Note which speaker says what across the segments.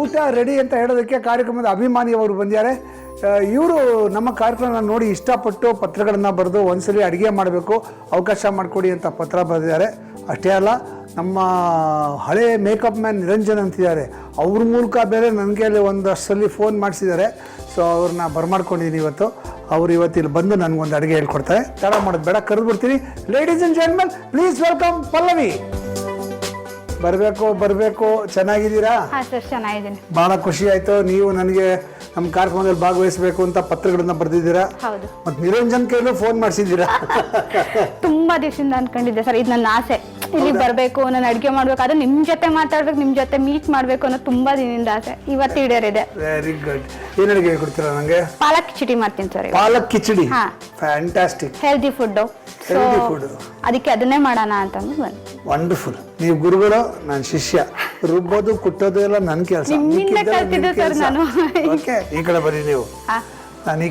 Speaker 1: ಊಟ ರೆಡಿ ಅಂತ ಹೇಳೋದಕ್ಕೆ ಕಾರ್ಯಕ್ರಮದ ಅಭಿಮಾನಿಯವರು ಬಂದಿದ್ದಾರೆ. ಇವರು ನಮ್ಮ ಕಾರ್ಯಕ್ರಮನ ನೋಡಿ ಇಷ್ಟಪಟ್ಟು ಪತ್ರಗಳನ್ನು ಬರೆದು ಒಂದ್ಸಲಿ ಅಡುಗೆ ಮಾಡಬೇಕು, ಅವಕಾಶ ಮಾಡಿಕೊಡಿ ಅಂತ ಪತ್ರ ಬರೆದಿದ್ದಾರೆ. ಅಷ್ಟೇ ಅಲ್ಲ, ನಮ್ಮ ಹಳೆ ಮೇಕಪ್ ಮ್ಯಾನ್ ನಿರಂಜನ್ ಅಂತಿದ್ದಾರೆ. ಅವ್ರ ಮೂಲಕ ಬೇರೆ ನನಗೆ ಅಲ್ಲಿ ಒಂದಷ್ಟು ಸಲ ಫೋನ್ ಮಾಡಿಸಿದ್ದಾರೆ. ಸೊ ಅವ್ರನ್ನ ಬರ್ಮಾಡ್ಕೊಂಡಿದ್ದೀನಿ ಇವತ್ತು. ಅವ್ರು ಇವತ್ತು ಇಲ್ಲಿ ಬಂದು ನನಗೊಂದು ಅಡುಗೆ ಹೇಳ್ಕೊಡ್ತಾರೆ. ತಡ ಮಾಡೋದು ಬೇಡ, ಕರೆದು ಬಿಡ್ತೀನಿ. Ladies and gentlemen please welcome Pallavi. ಬರಬೇಕು ಬರಬೇಕು. ಚೆನ್ನಾಗಿದ್ದೀರಾ?
Speaker 2: ಹಾ ಸರ್ ಚೆನ್ನಾಗಿದ್ದೀನಿ.
Speaker 1: ಬಹಳ ಖುಷಿ ಆಯ್ತು. ನೀವು ನನಗೆ ನಮ್ಮ ಕಾರ್ಯಕ್ರಮದಲ್ಲಿ ಭಾಗವಹಿಸಬೇಕು ಅಂತ ಪತ್ರಗಳನ್ನ ಬರೆದಿದ್ದೀರಾ?
Speaker 2: ಹೌದು.
Speaker 1: ಮತ್ತು ನಿರಂಜನ್ ಕೈಲೂ ಫೋನ್ ಮಾಡಿಸಿದ್ದೀರಾ?
Speaker 2: ತುಂಬಾ ದಿವಸದಿಂದ ಅನ್ಕೊಂಡಿದ್ದೆ ಸರ್ ಇದು ನನ್ನ ಆಸೆ. ಇಲ್ಲಿ ಬರಬೇಕು ನಾನು ಅಡುಗೆ ಮಾಡ್ಬೇಕು ಅದು ನಿಮ್ ಜೊತೆ ಮಾತಾಡ್ಬೇಕು ನಿಮ್ ಜೊತೆ ಮೀಟ್ ಮಾಡ್ಬೇಕು ಅನ್ನೋ ತುಂಬಾ ದಿನದಿಂದ ಆಸೆ. ಇವತ್ತು ಈಡೇರಿದೆ.
Speaker 1: ವೆರಿ ಗುಡ್ ಏನ್ ಅಡುಗೆ ಕೊಡ್ತೀರಾ ನನಗೆ
Speaker 2: ಪಾಲಕ್ ಕಿಚಡಿ ಮಾಡ್ತೀನಿ ಸರ್
Speaker 1: ಪಾಲಕ್ ಕಿಚಡಿ?
Speaker 2: ಹಾ. Fantastic healthy food
Speaker 1: Healthy food.
Speaker 2: ಅದಕ್ಕೆ ಅದನ್ನೇ ಮಾಡೋಣ ಅಂತಂದು ಬಂದು.
Speaker 1: ವಂಡರ್ಫುಲ್ ನೀವು ಗುರುಗಳು ನಾನು ಶಿಷ್ಯ. ರುಬ್ಬೋದು ಕುಟ್ಟೋದು ಎಲ್ಲ ನನ್ನ ಕೆಲಸ.
Speaker 2: ನಿಮ್ಮಿಂದ ಕಲ್ತಿದ್ದೆ sir ನಾನು.
Speaker 1: ಓಕೆ ಈ ಕಡೆ ನೀವು.
Speaker 2: ಹಾ.
Speaker 1: ನಾನು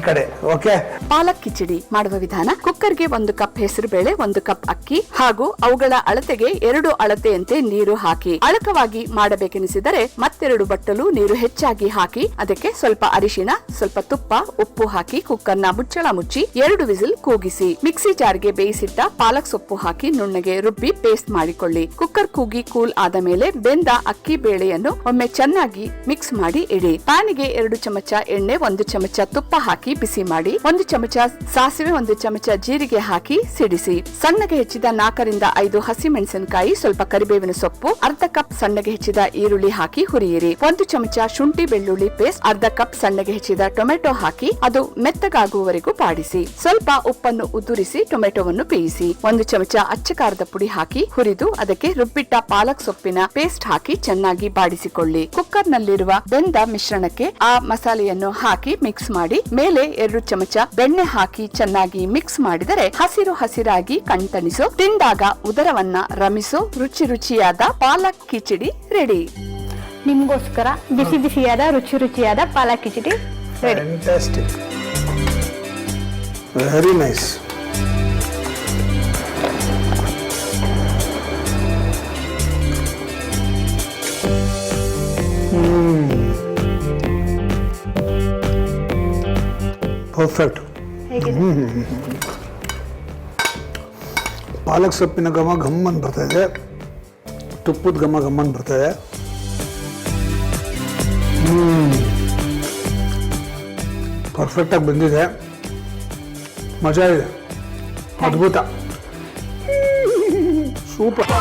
Speaker 1: ಓಕೆ
Speaker 3: ಪಾಲಕ್ ಕಿಚಡಿ ಮಾಡುವ ವಿಧಾನ, ಕುಕ್ಕರ್ಗೆ ಒಂದು ಕಪ್ ಹೆಸರುಬೇಳೆ, ಒಂದು ಕಪ್ ಅಕ್ಕಿ ಹಾಗೂ ಅವುಗಳ ಅಳತೆಗೆ ಎರಡು ಅಳತೆಯಂತೆ ನೀರು ಹಾಕಿ. ಅಳಕವಾಗಿ ಮಾಡಬೇಕೆನಿಸಿದರೆ ಮತ್ತೆರಡು ಬಟ್ಟಲು ನೀರು ಹೆಚ್ಚಾಗಿ ಹಾಕಿ, ಅದಕ್ಕೆ ಸ್ವಲ್ಪ ಅರಿಶಿನ ಸ್ವಲ್ಪ ತುಪ್ಪ, ಉಪ್ಪು ಹಾಕಿ ಕುಕ್ಕರ್ನ ಮುಚ್ಚಳ ಮುಚ್ಚಿ ಎರಡು ವಿಸಿಲ್ ಕೂಗಿಸಿ. ಮಿಕ್ಸಿ ಜಾರ್ಗೆ ಬೇಯಿಸಿಟ್ಟ ಪಾಲಕ್ ಸೊಪ್ಪು ಹಾಕಿ ನುಣ್ಣಗೆ ರುಬ್ಬಿ ಪೇಸ್ಟ್ ಮಾಡಿಕೊಳ್ಳಿ. ಕುಕ್ಕರ್ ಕೂಗಿ ಕೂಲ್ ಆದ ಮೇಲೆ ಬೆಂದ ಅಕ್ಕಿ ಬೇಳೆಯನ್ನು ಒಮ್ಮೆ ಚೆನ್ನಾಗಿ ಮಿಕ್ಸ್ ಮಾಡಿ ಇಡಿ. ಪ್ಯಾನಿಗೆ ಎರಡು ಚಮಚ ಎಣ್ಣೆ, ಒಂದು ಚಮಚ ತುಪ್ಪ ಹಾಕಿ ಬಿಸಿ ಮಾಡಿ ಒಂದು ಚಮಚ ಸಾಸಿವೆ, ಒಂದು ಚಮಚ ಜೀರಿಗೆ ಹಾಕಿ ಸಿಡಿಸಿ. ಸಣ್ಣಗೆ ಹೆಚ್ಚಿದ ನಾಲ್ಕರಿಂದ ಐದು ಹಸಿ ಮೆಣಸಿನಕಾಯಿ, ಸ್ವಲ್ಪ ಕರಿಬೇವಿನ ಸೊಪ್ಪು, ಅರ್ಧ ಕಪ್ ಸಣ್ಣಗೆ ಹೆಚ್ಚಿದ ಈರುಳ್ಳಿ ಹಾಕಿ ಹುರಿಯಿರಿ. ಒಂದು ಚಮಚ ಶುಂಠಿ ಬೆಳ್ಳುಳ್ಳಿ ಪೇಸ್ಟ್, ಅರ್ಧ ಕಪ್ ಸಣ್ಣಗೆ ಹೆಚ್ಚಿದ ಟೊಮೆಟೊ ಹಾಕಿ ಅದು ಮೆತ್ತಗಾಗುವವರೆಗೂ ಬಾಡಿಸಿ. ಸ್ವಲ್ಪ ಉಪ್ಪನ್ನು ಉದುರಿಸಿ ಟೊಮೆಟೊವನ್ನು ಬೇಯಿಸಿ. ಒಂದು ಚಮಚ ಅಚ್ಚ ಖಾರದ ಪುಡಿ ಹಾಕಿ ಹುರಿದು ಅದಕ್ಕೆ ರುಬ್ಬಿಟ್ಟ ಪಾಲಕ್ ಸೊಪ್ಪಿನ ಪೇಸ್ಟ್ ಹಾಕಿ ಚೆನ್ನಾಗಿ ಬಾಡಿಸಿಕೊಳ್ಳಿ. ಕುಕ್ಕರ್ ನಲ್ಲಿರುವ ಬೆಂದ ಮಿಶ್ರಣಕ್ಕೆ ಆ ಮಸಾಲೆಯನ್ನು ಹಾಕಿ ಮಿಕ್ಸ್ ಮಾಡಿ ಮೇಲೆ ಎರಡು ಚಮಚ ಬೆಣ್ಣೆ ಹಾಕಿ ಚೆನ್ನಾಗಿ ಮಿಕ್ಸ್ ಮಾಡಿದರೆ ಹಸಿರು ಹಸಿರಾಗಿ ಕಣ್ತಣಿಸು. ತಿಂದಾಗ ಉದರವನ್ನ ರಮಿಸು. ರುಚಿ ರುಚಿಯಾದ ಪಾಲಕ್ ಕಿಚಡಿ ರೆಡಿ
Speaker 2: ನಿಮ್ಗೋಸ್ಕರ ಬಿಸಿ ಬಿಸಿಯಾದ ರುಚಿ ರುಚಿಯಾದ palak khichdi
Speaker 1: ready very nice perfect
Speaker 2: ಹೇಗಿದೆ
Speaker 1: ಪಾಲಕ್ ಸೊಪ್ಪಿನ ಘಮ ಘಮ್ಮನ್ ಬರ್ತಾ ಇದೆ ತುಪ್ಪದ ಘಮ ಘಮ್ಮನ್ ಬರ್ತಾ ಇದೆ ಪರ್ಫೆಕ್ಟಾಗಿ ಬಂದಿದೆ ಮಜಾ ಇದೆ ಅದ್ಭುತ ಸೂಪರ್